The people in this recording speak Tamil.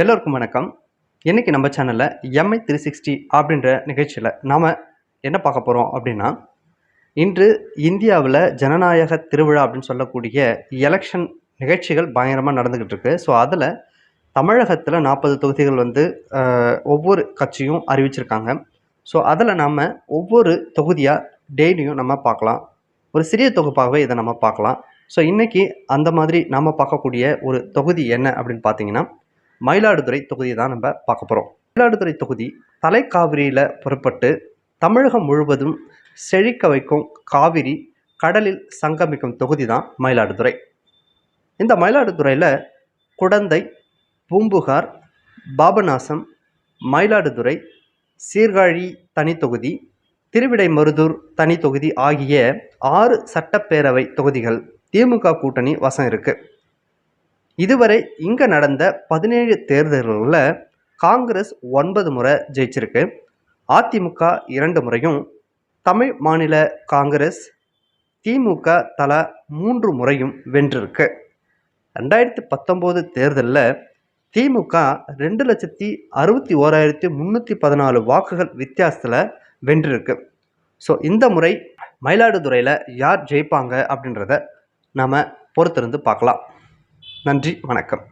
எல்லோருக்கும் வணக்கம். இன்றைக்கி நம்ம சேனலில் எம்ஐ த்ரீ சிக்ஸ்டி அப்படின்ற நிகழ்ச்சியில் நாம் என்ன பார்க்க போகிறோம் அப்படின்னா இன்று இந்தியாவில் ஜனநாயக திருவிழா அப்படின்னு சொல்லக்கூடிய எலெக்ஷன் நிகழ்ச்சிகள் பயங்கரமாக நடந்துக்கிட்டு இருக்கு. ஸோ அதில் தமிழகத்தில் நாற்பது தொகுதிகள் வந்து ஒவ்வொரு கட்சியும் அறிவிச்சிருக்காங்க. ஸோ அதில் நம்ம ஒவ்வொரு தொகுதியாக டெய்லியும் நம்ம பார்க்கலாம். ஒரு சிறிய தொகுப்பாகவே இதை நம்ம பார்க்கலாம். ஸோ இன்றைக்கி அந்த மாதிரி நாம் பார்க்கக்கூடிய ஒரு தொகுதி என்ன அப்படின்னு பார்த்தீங்கன்னா மயிலாடுதுறை தொகுதி தான் நம்ம பார்க்க போகிறோம் மயிலாடுதுறை தொகுதி தலைக்காவிரியில் புறப்பட்டு தமிழகம் முழுவதும் செழிக்க வைக்கும் காவிரி கடலில் சங்கமிக்கும் தொகுதி தான் மயிலாடுதுறை. இந்த மயிலாடுதுறையில் குடந்தை பூம்புகார் பாபநாசம் மயிலாடுதுறை சீர்காழி தனித்தொகுதி திருவிடைமருதூர் தனித்தொகுதி ஆகிய ஆறு சட்டப்பேரவை தொகுதிகள் திமுக கூட்டணி வசம் இருக்குது இதுவரை இங்கே நடந்த பதினேழு தேர்தல்களில் காங்கிரஸ் ஒன்பது முறை ஜெயிச்சிருக்கு. அதிமுக இரண்டு முறையும் தமிழ் மாநில காங்கிரஸ் திமுக தலா மூன்று முறையும் வென்றிருக்கு. ரெண்டாயிரத்தி பத்தொம்போது தேர்தலில் திமுக ரெண்டு லட்சத்தி அறுபத்தி ஓராயிரத்தி முந்நூற்றி பதினாலு வாக்குகள் வித்தியாசத்தில் வென்றிருக்கு. ஸோ இந்த முறை மயிலாடுதுறையில் யார் ஜெயிப்பாங்க அப்படின்றத நாம் பொறுத்திருந்து பார்க்கலாம். நன்றி வணக்கம்.